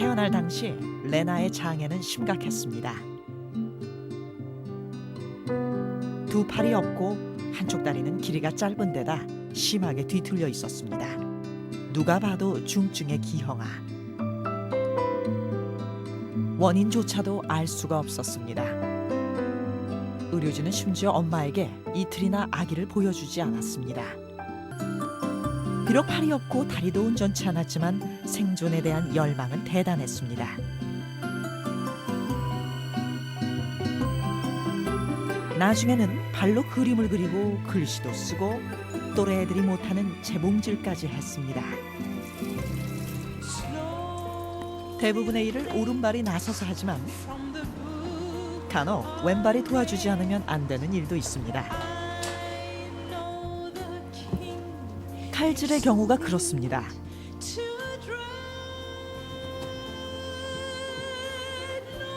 살 당시 레나의 장애는 심각했습니다. 두 팔이 없고 한쪽 다리는 길이가 짧은 데다 심하게 뒤틀려 있었습니다. 누가 봐도 중증의 기형아. 원인조차도 알 수가 없었습니다. 의료진은 심지어 엄마에게 이틀이나 아기를 보여주지 않았습니다. 비록 팔이 없고 다리도 온전치 않았지만 생존에 대한 열망은 대단했습니다. 나중에는 발로 그림을 그리고 글씨도 쓰고 또래 애들이 못하는 재봉질까지 했습니다. 대부분의 일을 오른발이 나서서 하지만 간혹 왼발이 도와주지 않으면 안 되는 일도 있습니다. 칼질의 경우가 그렇습니다.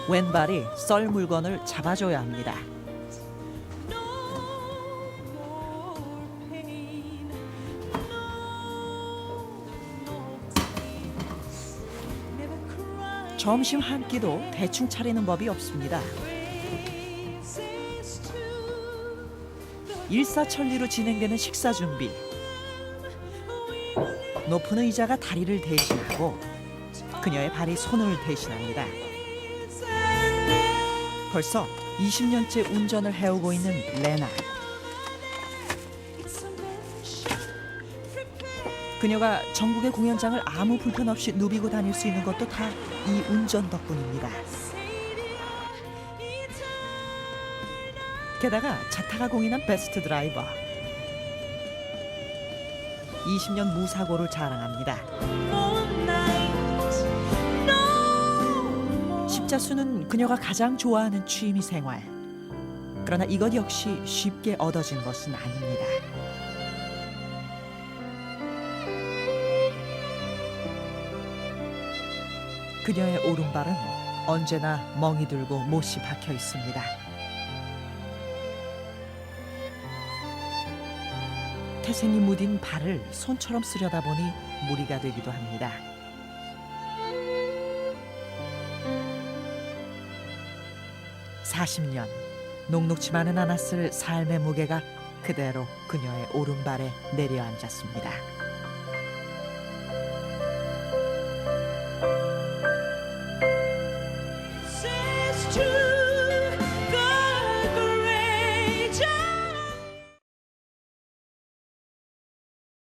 왼발이 썰 물건을 잡아줘야 합니다. 점심 한 끼도 대충 차리는 법이 없습니다. 일사천리로 진행되는 식사 준비. 높은 의자가 다리를 대신하고 그녀의 발이 손을 대신합니다. 벌써 20년째 운전을 해오고 있는 레나. 그녀가 전국의 공연장을 아무 불편 없이 누비고 다닐 수 있는 것도 다 이 운전 덕분입니다. 게다가 자타가 공인한 베스트 드라이버. 20년 무사고를 자랑합니다. 십자수는 그녀가 가장 좋아하는 취미 생활. 그러나 이것 역시 쉽게 얻어진 것은 아닙니다. 그녀의 오른발은 언제나 멍이 들고 못이 박혀 있습니다. 태생이 무딘 발을 손처럼 쓰려다 보니 무리가 되기도 합니다. (40년) 녹록치만은 않았을 삶의 무게가 그대로 그녀의 오른발에 내려앉았습니다.